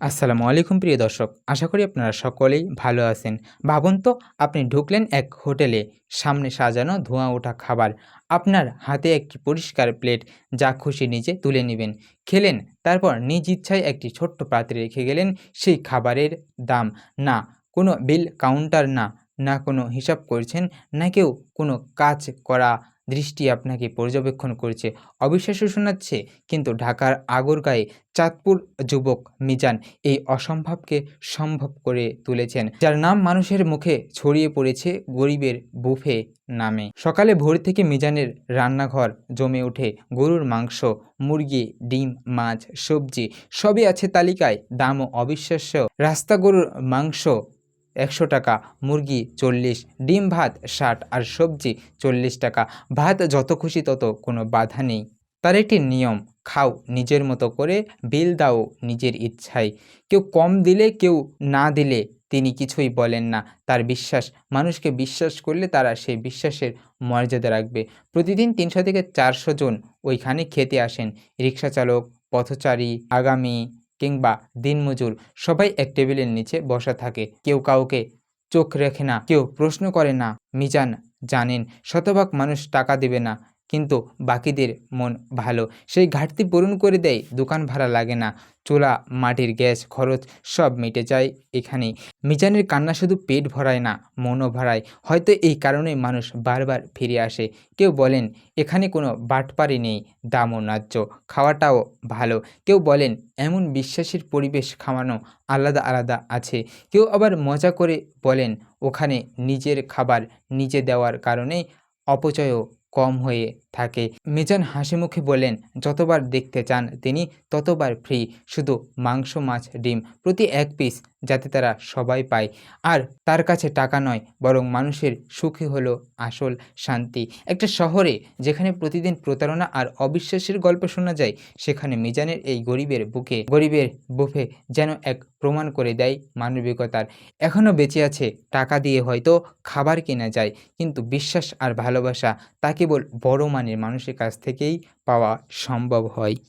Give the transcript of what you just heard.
আসসালামু আলাইকুম প্রিয় দর্শক, আশা করি আপনারা সকলেই ভালো আছেন। ভাবুন তো, আপনি ঢুকলেন এক হোটেলে, সামনে সাজানো ধোঁয়া ওঠা খাবার। আপনার হাতে একটি পরিষ্কার প্লেট, যা খুশি নিজে তুলে নেবেন। খেলেন, তারপর নিজ ইচ্ছায় একটি ছোট্ট পাত্রে রেখে গেলেন, সেই খাবারের দাম। না, কোনো বিল কাউন্টার না না কোনো হিসাব করছেন, না কেউ কোনো কাজ করা দৃষ্টি আপনাকে পর্যবেক্ষণ করছে। অবিশ্বাস্য শোনাচ্ছে, কিন্তু ঢাকার আগরগাঁয়ে চাঁদপুর যুবক মিজান এই অসম্ভবকে সম্ভব করে তুলেছেন, যার নাম মানুষের মুখে ছড়িয়ে পড়েছে গরিবের বুফে নামে। সকালে ভোর থেকে মিজানের রান্নাঘর জমে ওঠে গরুর মাংস, মুরগি, ডিম, মাছ, সবজি, সবই আছে তালিকায়। দামও অবিশ্বাস্য। রাস্তা গরুর মাংস একশো টাকা, মুরগি চল্লিশ, ডিম ভাত ষাট আর সবজি চল্লিশ টাকা। ভাত যত খুশি তত, কোনো বাধা নেই। তার একটি নিয়ম, খাও নিজের মতো করে, বিল দাও নিজের ইচ্ছায়। কেউ কম দিলে, কেউ না দিলে তিনি কিছুই বলেন না। তার বিশ্বাস, মানুষকে বিশ্বাস করলে তারা সেই বিশ্বাসের মর্যাদা রাখবে। প্রতিদিন তিনশো থেকে চারশো জন ওইখানে খেতে আসেন। রিক্সা চালক, পথচারী, আগামী কিংবা দিনমজুর সবাই এক টেবিলের নিচে বসা থাকে। কেউ কাউকে চোখ রেখে না, কেউ প্রশ্ন করে না। মিজান জানেন, শতভাগ মানুষ টাকা দেবে না। কিন্তু বাকিদের মন ভালো। সেই ঘাটতি পূরণ করে দেয়, দোকান ভাড়া লাগে না, চুলা, মাটির গ্যাস, খরচ সব মিটে যায় এখানেই। মিজানের কান্না শুধু পেট ভরায় না, মনও ভরায়। হয়তো এই কারণেই মানুষ বারবার ফিরে আসে। কেউ বলেন, এখানে কোনো বাটপারি নেই, দামও ন্যায্য, খাওয়াটাও ভালো। কেউ বলেন, এমন বিশ্বাসের পরিবেশ খাওয়ানো আলাদা আলাদা আছে। কেউ আবার মজা করে বলেন, ওখানে নিজের খাবার নিজে দেওয়ার কারণেই অপচয়ও কম হয়ে থাকে। মিজান হাসি মুখে বলেন যতবার দেখতে চান তিনি ততবার ফ্রি শুধু মাংস, মাছ, ডিম প্রতি এক পিস যাতে তারা সবাই পায়। আর তার কাছে টাকা নয়, বরং মানুষের সুখী হলো আসল শান্তি। একটা শহরে যেখানে প্রতিদিন প্রতারণা আর অবিশ্বাসের গল্প শোনা যায়, সেখানে মিজানের এই গরিবের বুকে, গরিবের বুফে যেন এক প্রমাণ করে দেয় মানবিকতার। এখনও বেঁচে আছে, টাকা দিয়ে হয়তো খাবার কেনা যায়, কিন্তু বিশ্বাস আর ভালোবাসা তা কেবল বড় মানের মানুষের কাছ থেকেই পাওয়া সম্ভব হয়।